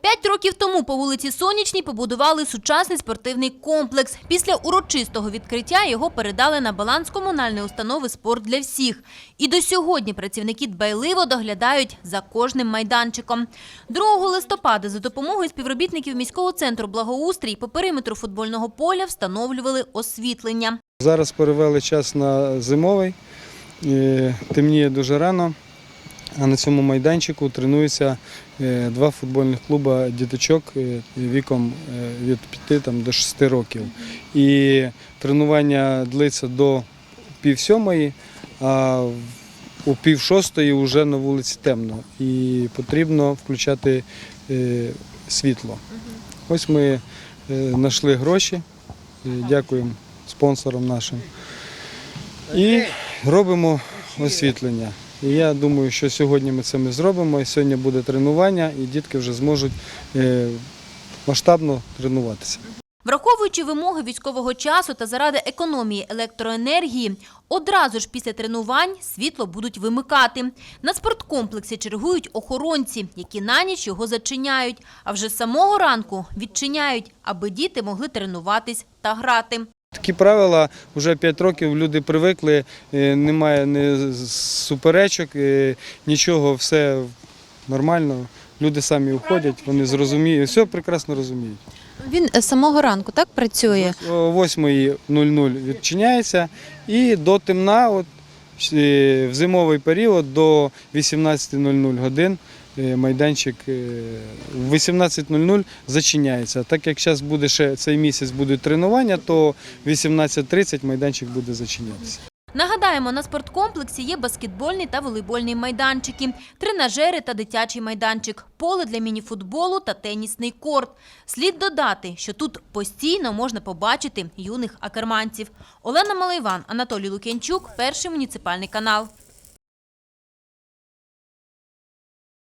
П'ять років тому по вулиці Сонячній побудували сучасний спортивний комплекс. Після урочистого відкриття його передали на баланс комунальної установи «Спорт для всіх». І до сьогодні працівники дбайливо доглядають за кожним майданчиком. 2 листопада за допомогою співробітників міського центру благоустрій по периметру футбольного поля встановлювали освітлення. Зараз перевели час на зимовий, темніє дуже рано, а на цьому майданчику тренуються е, два футбольних клуби діточок е, віком е, від 5 там, до 6 років. І тренування длиться до пів сьомої, а у пів шостої вже на вулиці темно і потрібно включати світло. Ось ми знайшли гроші, дякуємо спонсорам нашим. І робимо освітлення. І я думаю, що сьогодні ми це ми зробимо. І сьогодні буде тренування, і дітки вже зможуть е, масштабно тренуватися. Враховуючи вимоги військового часу та заради економії електроенергії, одразу ж після тренувань світло будуть вимикати. На спорткомплексі чергують охоронці, які на ніч його зачиняють, а вже самого ранку відчиняють, аби діти могли тренуватись та грати. Такі правила вже 5 років люди привикли, е, немає ні суперечок, е, нічого, все нормально. Люди самі уходять, вони зрозуміють, все прекрасно розуміють. Він з самого ранку так працює. О 8.00 відчиняється і до темна, от, е, в зимовий період до 18.00 годин е, майданчик е, в 18.00 зачиняється. Так як зараз буде ще цей місяць будуть тренування, то в 18.30 майданчик буде зачинятися. Нагадаємо, на спорткомплексі є баскетбольний та волейбольний майданчики, тренажери та дитячий майданчик, поле для мініфутболу та тенісний корт. Слід додати, що тут постійно можна побачити юних акерманців. Олена Малайван, Анатолій Лук'янчук, перший муніципальний канал.